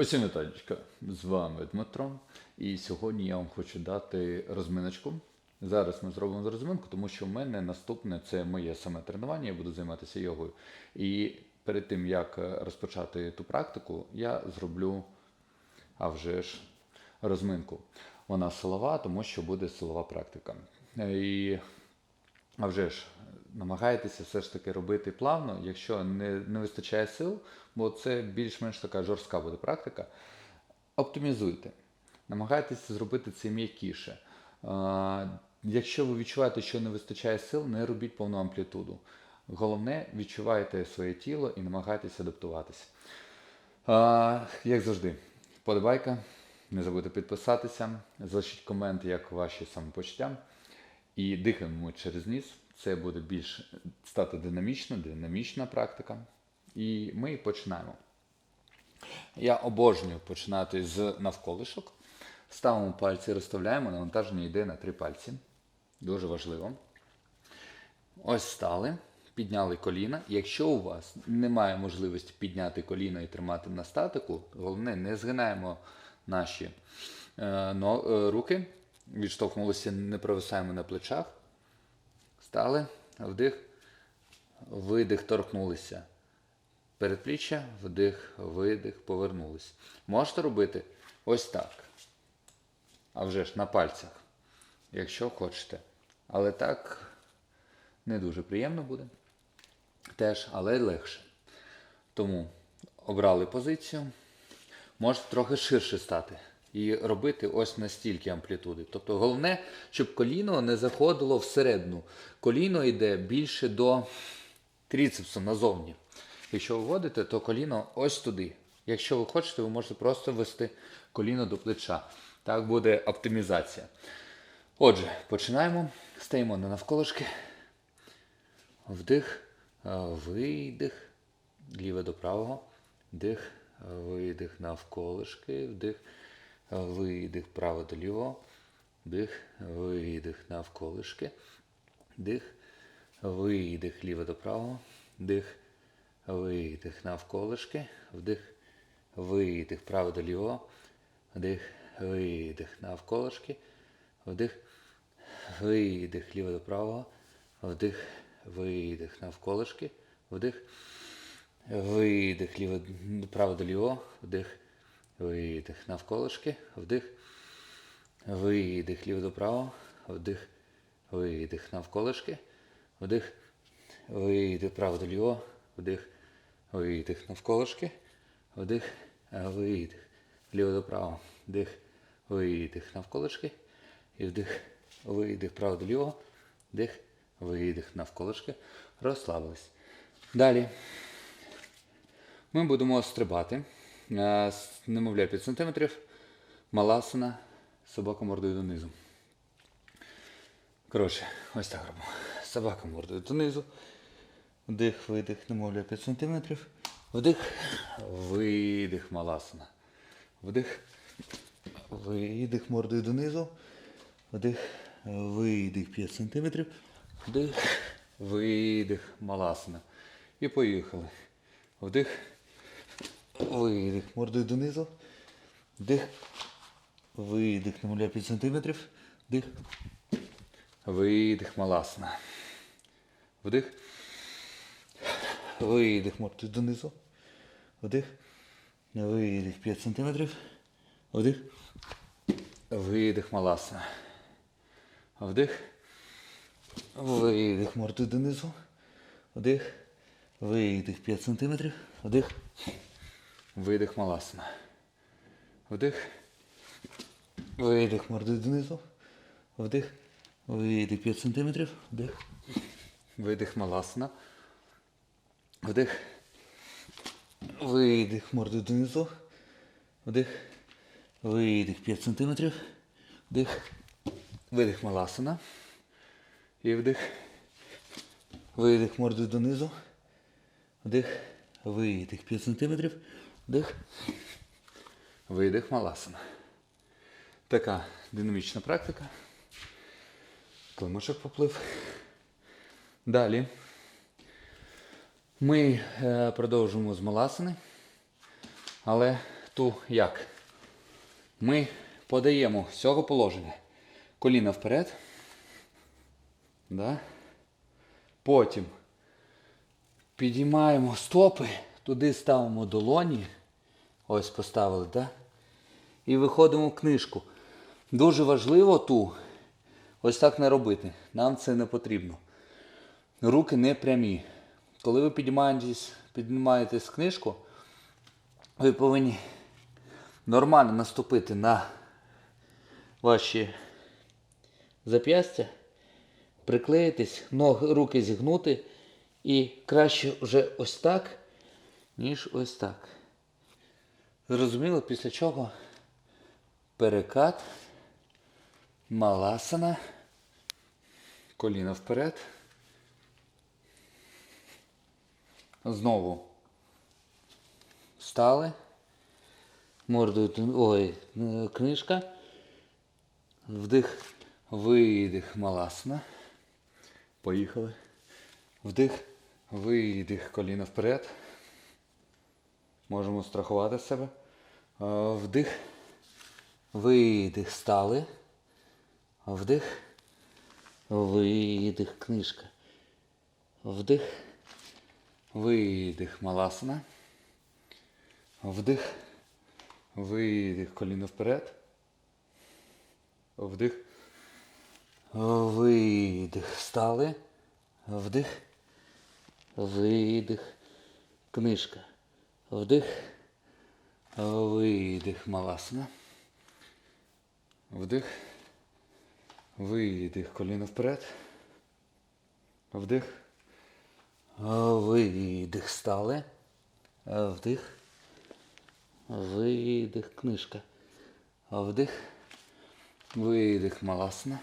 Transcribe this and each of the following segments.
Усім вітанечка, з вами Дмитро. І сьогодні я вам хочу дати розминочку. Зараз ми зробимо розминку, тому що в мене наступне це моє саме тренування, я буду займатися йогою. І перед тим як розпочати ту практику, я зроблю а вже ж розминку. Вона силова, тому що буде силова практика. І а вже ж намагайтеся все ж таки робити плавно, якщо не, не вистачає сил, бо це більш-менш така жорстка буде практика. Оптимізуйте. Намагайтеся зробити це м'якіше. Якщо ви відчуваєте, що не вистачає сил, не робіть повну амплітуду. Головне, відчувайте своє тіло і намагайтеся адаптуватися. Як завжди, подобайка. Не забудьте підписатися, залишіть комент, як ваші самопочуття. І дихаємо через ніс. Це буде більш стати динамічно, динамічна практика. І ми починаємо. Я обожнюю починати з навколишок. Ставимо пальці, розставляємо, навантаження йде на три пальці. Дуже важливо. Ось стали, підняли коліна. Якщо у вас немає можливості підняти коліна і тримати на статику, головне, не згинаємо наші е, но, е, руки, відштовхнулися, не провисаємо на плечах. Стали, вдих, видих, торкнулися. Передпліччя, вдих, видих, повернулись. Можете робити ось так. А вже ж на пальцях, якщо хочете. Але так не дуже приємно буде. Теж, але легше. Тому обрали позицію. Можете трохи ширше стати і робити ось настільки амплітуди. Тобто головне, щоб коліно не заходило всередину. Коліно йде більше до тріцепсу назовні. Якщо ви вводите, то коліно ось туди. Якщо ви хочете, ви можете просто ввести коліно до плеча. Так буде оптимізація. Отже, починаємо. Стаємо на навколишки. Вдих, е, видих, ліве до правого. Вдих, е, видих навколишки. Вдих, видих право до лівого. Вдих, видих навколишки. Вдих, видих ліве до правого. Вдих, видих навколишки. Вдих, видих право до лівого. Вдих, видих навколишки. Вдих, видих ліво до правого. Вдих, видих навколишки. Вдих, видих ліво право до лівого. Вдих, видих навколишки. Вдих, видих ліво до правого. Вдих, видих навколишки. Вдих, видих право до лівого. Вдих, видих навколишки. Вдих, видих. Ліво до правого. Вдих, видих навколишки. І вдих, видих право до лівого. Вдих, видих навколишки. Розслабились. Далі. Ми будемо стрибати. Немовля 5 см. Маласана. Собака мордою донизу. Коротше, ось так робимо. Собака мордою донизу. Вдих, видих, немовля 5 см. Вдих, видих, маласана. Вдих, видих мордою донизу. Вдих, видих 5 см. Вдих, видих, маласана. І поїхали. Вдих, видих мордою донизу. Вдих, видих, немовля 5 см. Вдих, видих, маласана. Вдих. Видих мордою донизу. Вдих. Видих 5 см. Вдих. Видих маласана. Вдих. Видих мордою донизу. Вдих. Видих 5 см. Вдих. Видих маласана. Вдих. Видих мордою донизу. Вдих. Видих 5 см. Вдих. Видих маласана. Вдих. Видих мордою донизу. Вдих. Видих 5 см. Вдих. Видих маласана. І вдих. Видих мордою донизу. Вдих. Видих 5 см. Вдих. Видих маласана. Така динамічна практика. Климочок поплив. Далі. Ми е, продовжуємо з маласини, але ту як? Ми подаємо з цього положення. Коліна вперед. Да? Потім підіймаємо стопи, туди ставимо долоні. Ось поставили, так? І виходимо в книжку. Дуже важливо ту ось так не робити. Нам це не потрібно. Руки не прямі. Коли ви піднімаєтесь, піднімаєтесь книжку, ви повинні нормально наступити на ваші зап'ястя, приклеїтись, ноги, руки зігнути і краще вже ось так, ніж ось так. Зрозуміло, після чого перекат, маласана, коліна вперед. Знову встали. Мордою, ой, е, книжка. Вдих, видих, маласана. Поїхали. Вдих, видих, коліна вперед. Можемо страхувати себе. Е, Вдих, видих, стали. Вдих, видих, книжка. Вдих, видих, маласана. Вдих, видих, коліно вперед. Вдих, видих, стали. Вдих, видих, книжка. Вдих, видих, маласана. Вдих, видих, коліно вперед. Вдих, видих, стали. Вдих, видих, книжка. Вдих, видих, маласана.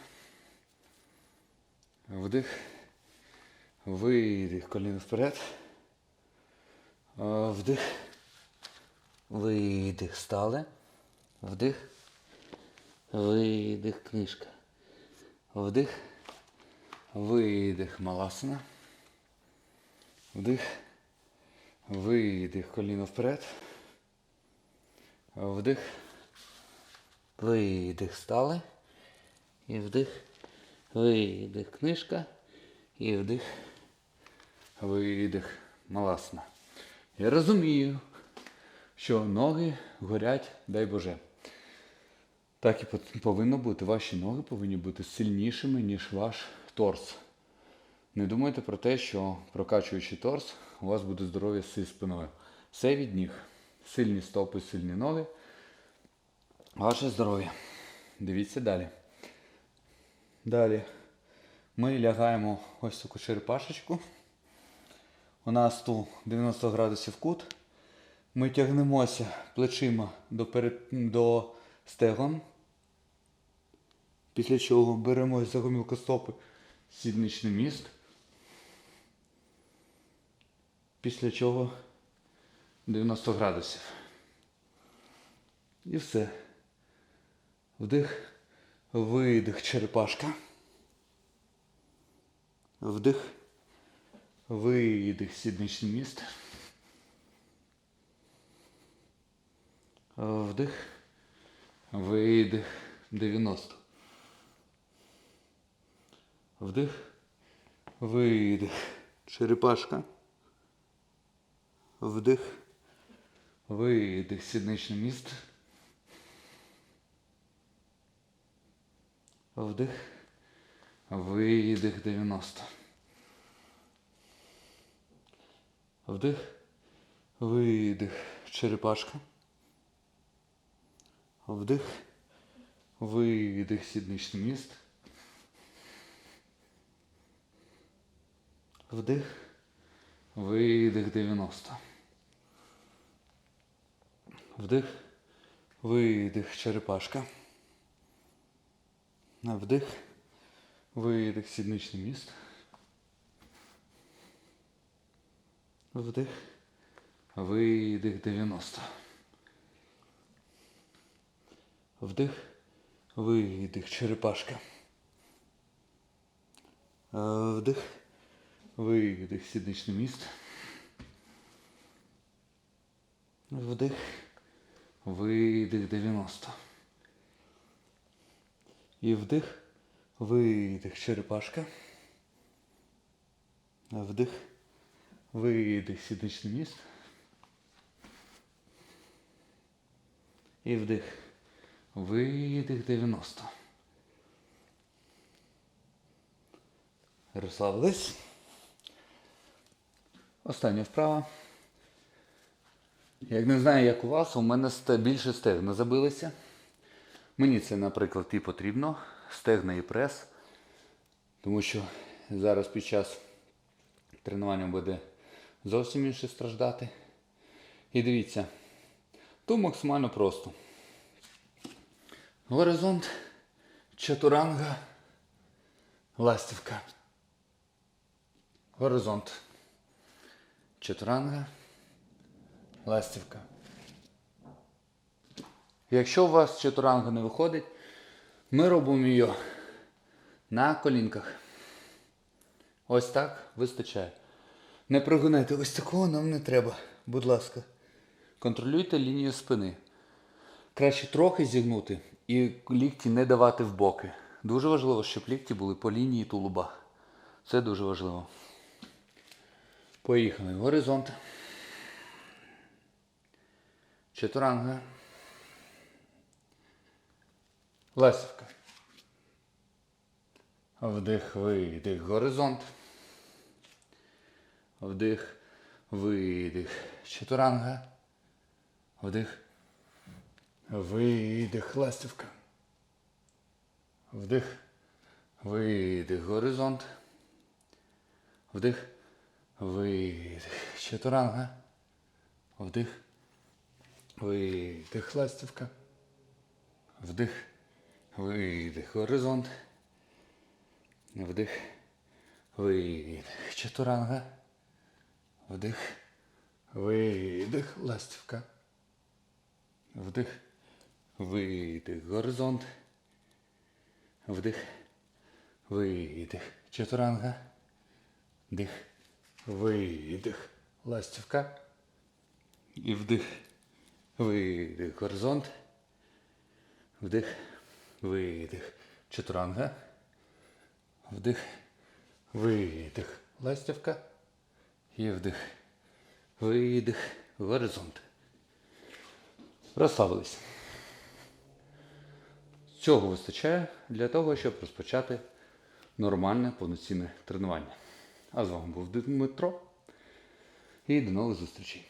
Вдих, видих, коліно вперед. А, Вдих. Видих. Стали. Вдих. Видих. Книжка. Вдих. Видих. Маласана. Вдих. Видих. Коліно вперед. Вдих. Видих. Стали. І вдих. Видих. Книжка. І вдих. Видих. Маласана. Я розумію, що ноги горять, дай Боже. Так і повинно бути. Ваші ноги повинні бути сильнішими, ніж ваш торс. Не думайте про те, що прокачуючи торс, у вас буде здоров'я зі спиною. Все від ніг. Сильні стопи, сильні ноги. Ваше здоров'я. Дивіться далі. Далі ми лягаємо ось таку черепашечку. У нас тут 90 градусів кут. Ми тягнемося плечима до, перед... до стегон. Після чого беремо за гомілкостопи сідничний міст. Після чого 90 градусів. І все. Вдих, видих, черепашка. Вдих. Видих, сідничний міст. Вдих. Видих. 90. Вдих. Видих. Черепашка. Вдих. Видих. Сідничний міст. Вдих. Видих. 90. Вдих. Видих. Черепашка. Вдих. Видих. Сідничний міст. Вдих. Видих 90. Вдих. Видих. Черепашка. Вдих. Видих. Сідничний міст. Вдих. Видих 90. Вдих. Видих. Черепашка. Е, Вдих. Видих. Сідничний міст. Вдих. видих 90. І вдих, видих, черепашка. Вдих, видих, сідничний міст. І вдих, видих 90. Розслабились. Остання вправа. Як не знаю, як у вас, у мене більше стегна забилися. Мені це, наприклад, і потрібно. Стегна і прес. Тому що зараз під час тренування буде зовсім інше страждати. І дивіться, то максимально просто. Горизонт, чатуранга, ластівка. Горизонт. Чатуранга. Ластівка. Якщо у вас чатуранга не виходить, ми робимо її на колінках. Ось так вистачає. Не прогинайте, ось такого нам не треба. Будь ласка. Контролюйте лінію спини. Краще трохи зігнути і лікті не давати в боки. Дуже важливо, щоб лікті були по лінії тулуба. Це дуже важливо. Поїхали. Горизонт. Чатуранга. Ласівка. Вдих, видих. Горизонт. Вдих, видих. Чатуранга. Вдих. Видих. Ластівка. Вдих. Видих. Горизонт. Вдих. Видих. Чатуранга. Вдих. Видих. Ластівка. Вдих. Видих. Горизонт. Вдих. Видих. Чатуранга. Вдих. Видих. Ластівка. Вдих. Видих. Горизонт. Вдих. Видих. Чатуранга. Вдих. Видих. Ластівка. І вдих. Видих. Горизонт. Вдих. Видих. Чатуранга. Вдих. Видих. Ластівка. І вдих. Видих. Горизонт. Розслабились. Цього вистачає для того, щоб розпочати нормальне повноцінне тренування. А з вами був Дмитро. І до нових зустрічей.